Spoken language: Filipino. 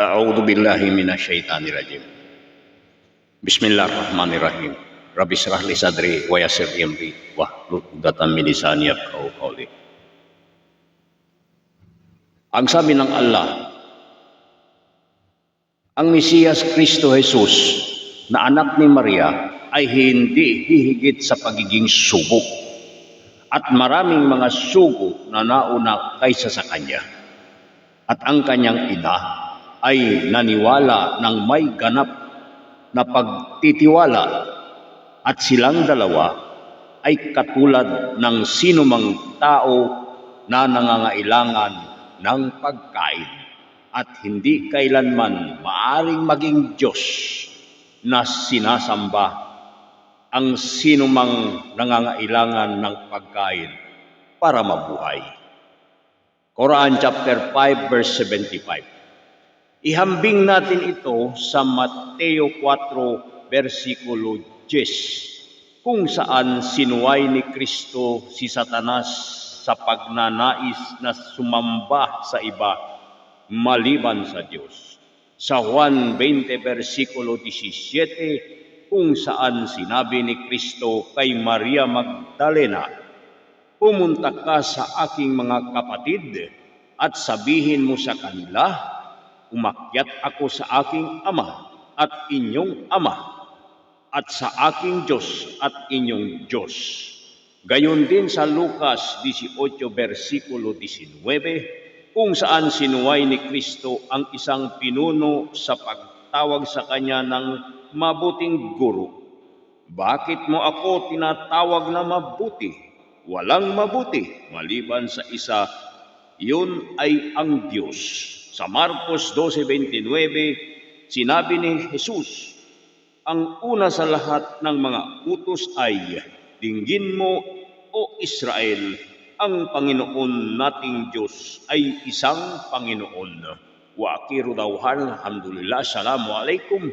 أعوذ بالله من الشيطان الرجيم بسم الله الرحمن الرحيم رب اشرح لي صدري ويسر لي أمري واحلل عقدة من لساني يفقهوا قولي Ang sabi ng Allah, ang Mesiyas Kristo Jesus na anak ni Maria ay hindi hihigit sa pagiging sugo at maraming mga sugo na nauna kaysa sa kanya. At ang kanyang ina ay naniwala ng may ganap na pagtitiwala at silang dalawa ay katulad ng sinumang tao na nangangailangan ng pagkain at hindi kailanman maaring maging Diyos na sinasamba ang sinumang nangangailangan ng pagkain para mabuhay. Quran chapter 5 verse 75. Ihambing natin ito sa Mateo 4 versikulo 10 kung saan sinuway ni Kristo si Satanas sa pagnanais na sumamba sa iba maliban sa Diyos. Sa Juan 20 versikulo 17 kung saan sinabi ni Kristo kay Maria Magdalena, Pumunta ka sa aking mga kapatid at sabihin mo sa kanila, umakyat ako sa aking ama at inyong ama at sa aking Diyos at inyong Diyos. Gayon din sa Lucas 18 versikulo 19 kung saan sinuway ni Kristo ang isang pinuno sa pagtawag sa kanya ng mabuting guro. Bakit mo ako tinatawag na mabuti? Walang mabuti maliban sa isa, yun ay ang Diyos. Sa Marcos 12.29, sinabi ni Jesus, ang una sa lahat ng mga utos ay, Dinggin mo, O Israel, ang Panginoon nating Diyos ay isang Panginoon. Wa akiru dawhan, alhamdulillah, assalamu alaikum.